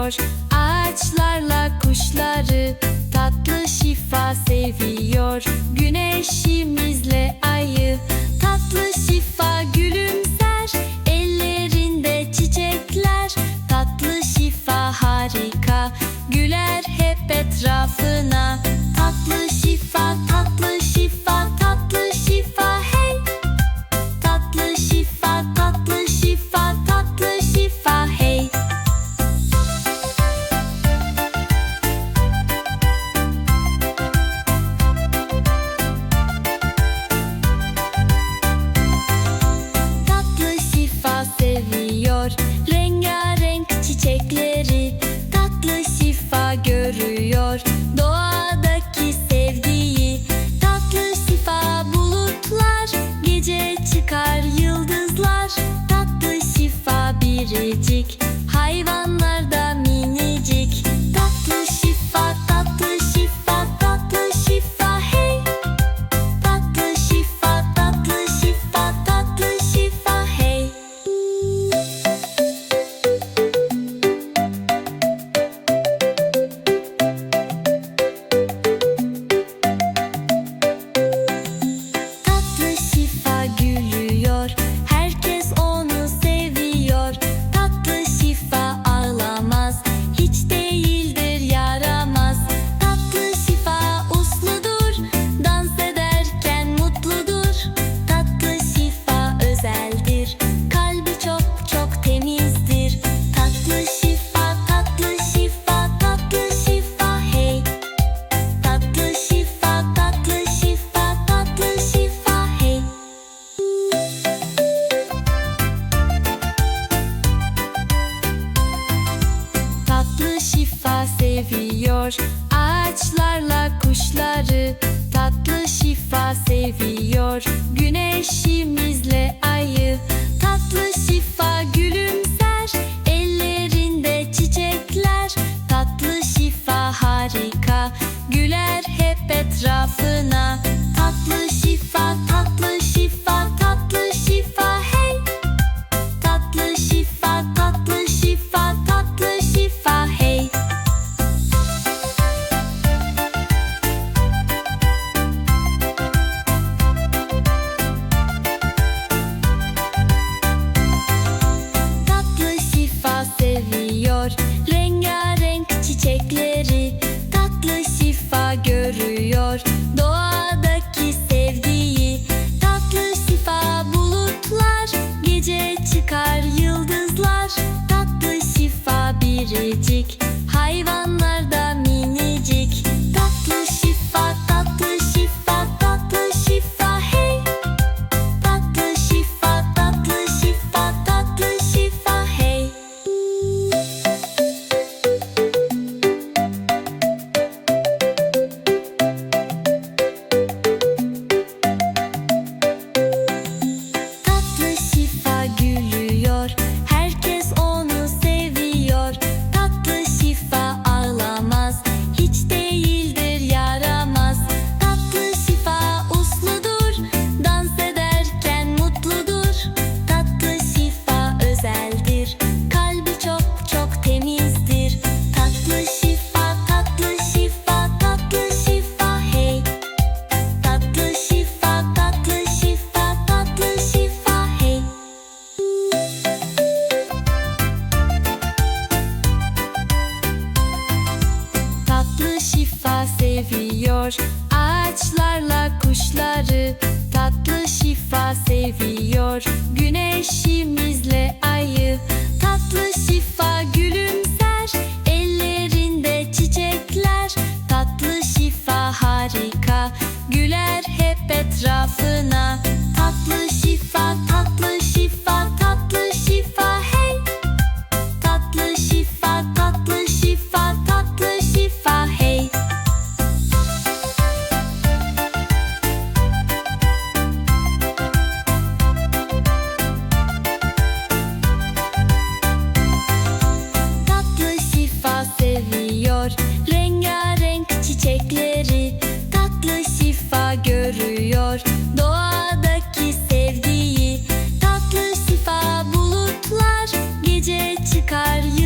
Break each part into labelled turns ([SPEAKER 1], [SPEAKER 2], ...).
[SPEAKER 1] seviyor Ağaçlarla kuşları tatlı şifa seviyor. Güneşimiz seviyor. Ağaçlarla kuşları tatlı şifa seviyor. Güneşimizle ayı tatlı şifa gülümser. Ellerinde çiçekler tatlı şifa harika. Güler hep etrafı palier.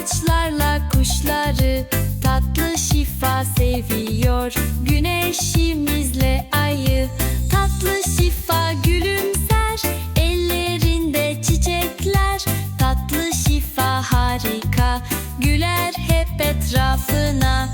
[SPEAKER 1] Ağaçlarla kuşları tatlı şifa seviyor. Güneşimizle ayı tatlı şifa gülümser. Ellerinde çiçekler tatlı şifa harika. Güler hep etrafına.